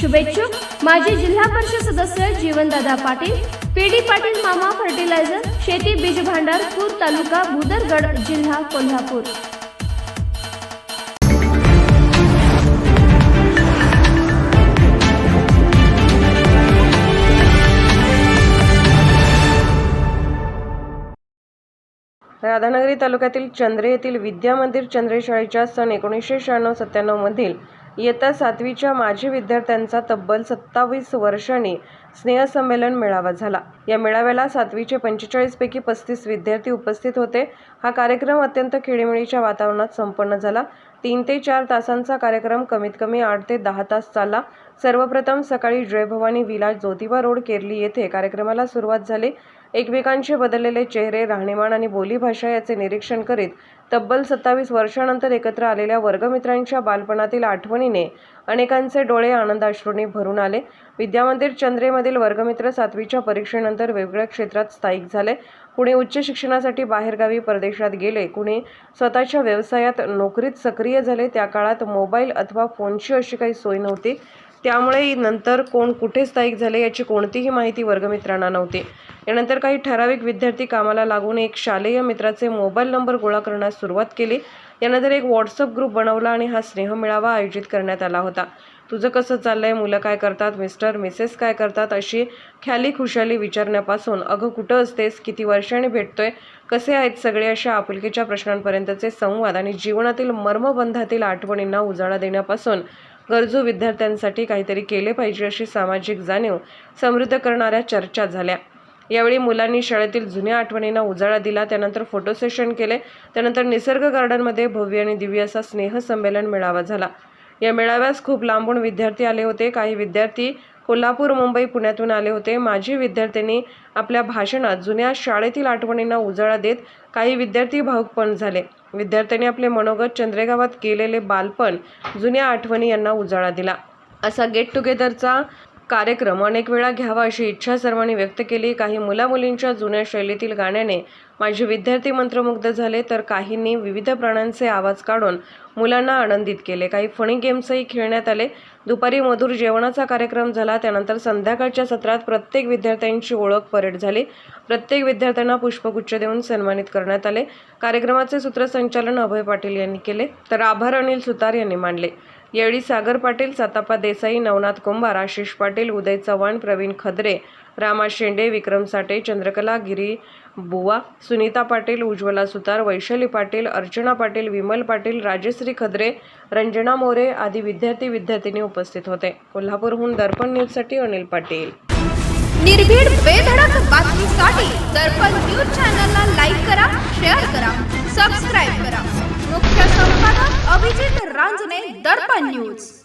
शुभेच्छुक. माजी जिल्हा परिषद सदस्य जीवनदादा पाटील पी डी पाटील मामा फर्टिलायझर शेती बीज भांडार पूर तालुका भुदरगड जिल्हा कोल्हापूर. राधानगरी तालुक्यातील चंद्रे येथील विद्या मंदिर चंद्रे शाळेच्या सन एकोणीसशे शहाण्णव सत्त्याण्णव मधील इयत्ता सातवीच्या माजी विद्यार्थ्यांचा तब्बल सत्तावीस वर्षांनी स्नेहसंमेलन मेळावा झाला. या मेळाव्याला सातवीचे पंचेचाळीसपैकी पस्तीस विद्यार्थी उपस्थित होते. हा कार्यक्रम अत्यंत खेळीमेळीच्या वातावरणात संपन्न झाला. तीन ते चार तासांचा कार्यक्रम कमीत कमी आठ ते दहा तास चालला. सर्वप्रथम सकाळी जयभवानी विलास ज्योतिबा रोड केरली येथे कार्यक्रमाला सुरुवात झाली. एकमेकांचे बदललेले चेहरे राहणीमान आणि बोलीभाषा याचे निरीक्षण करीत तब्बल सत्तावीस वर्षानंतर एकत्र आलेल्या वर्गमित्रांच्या बालपणातील आठवणीने अनेकांचे डोळे आनंदाश्रूंनी भरून आले. विद्यामंदिर चंद्रेमधील वर्गमित्र सातवीच्या परीक्षेनंतर वेगवेगळ्या क्षेत्रात स्थायिक झाले. कुणी उच्च शिक्षणासाठी बाहेरगावी परदेशात गेले कुणी स्वतःच्या व्यवसायात नोकरीत सक्रिय झाले. त्या काळात मोबाईल अथवा फोनची अशी काही सोय नव्हती. त्यामुळे नंतर कोण कुठे स्थायिक झाले याची कोणतीही माहिती वर्गमित्रांना नव्हती. यानंतर काही ठराविक विद्यार्थी कामाला लागून एक शालेय मित्राचे मोबाईल नंबर गोळा करण्यास सुरुवात केली. यानंतर एक व्हॉट्सअप ग्रुप बनवला आणि हा स्नेह मिळावा आयोजित करण्यात आला होता. तुझं कसं चाललंय? मुलं काय करतात? मिस्टर मिसेस काय करतात? अशी ख्याली खुशाली विचारण्यापासून अगं कुठं असतेस? किती वर्षांनी भेटतोय? कसे आहेत सगळे? अशा आपुलकीच्या प्रश्नांपर्यंतचे संवाद आणि जीवनातील मर्मबंधातील आठवणींना उजाळा देण्यापासून गरजू विद्यार्थ्यांसाठी काहीतरी केले पाहिजे अशी सामाजिक जाणीव समृद्ध करणाऱ्या चर्चा झाल्या. यावेळी मुलांनी शाळेतील जुन्या आठवणींना उजाळा दिला त्यानंतर फोटो सेशन केले त्यानंतर निसर्ग गार्डनमध्ये भव्य आणि दिव्य असा स्नेहसंमेलन मेळावा झाला. या मेळाव्यास खूप लांबून विद्यार्थी आले होते. काही विद्यार्थी कोल्हापूर मुंबई पुण्यातून आले होते. माजी विद्यार्थ्यांनी आपल्या भाषणात जुन्या शाळेतील आठवणींना उजाळा देत काही विद्यार्थी भाऊक पण झाले. विद्यार्थ्यांनी आपले मनोगत चंद्रेगावात केलेले बालपण जुन्या आठवणी यांना उजाळा दिला. असा गेट टुगेदरचा कार्यक्रम अनेक वेळा घ्यावा अशी इच्छा सर्वांनी व्यक्त केली. काही मुलामुलींच्या जुन्या शैलीतील गाण्याने माझे विद्यार्थी मंत्रमुग्ध झाले तर काहींनी विविध प्राण्यांचे आवाज काढून मुलांना आनंदित केले. काही फणी गेम्सही खेळण्यात आले. दुपारी मधुर जेवणाचा कार्यक्रम झाला. त्यानंतर संध्याकाळच्या सत्रात प्रत्येक विद्यार्थ्यांची ओळख परेड झाली. प्रत्येक विद्यार्थ्यांना पुष्पगुच्छ देऊन सन्मानित करण्यात आले. कार्यक्रमाचे सूत्रसंचालन अभय पाटील यांनी केले. तर आभार अनिल सुतार यांनी मांडले. यावेळी सागर पाटील सातापा देसाई नवनाथ कुंभार आशिष पाटील उदय चव्हाण प्रवीण खदरे रामा शेंडे विक्रम साठे चंद्रकला गिरी बुवा सुनीता पाटील उज्ज्वला सुतार वैशाली पाटील अर्चना पाटील विमल पाटील राजश्री खदरे रंजना मोरे आदी विद्यार्थी विद्यार्थिनी उपस्थित होते. कोल्हापूरहून दर्पण न्यूजसाठी अनिल पाटील. निर्भीड बेधडक बातमीसाठी दर्पण न्यूज चॅनलला लाईक करा रांजणे दर्पण न्यूज.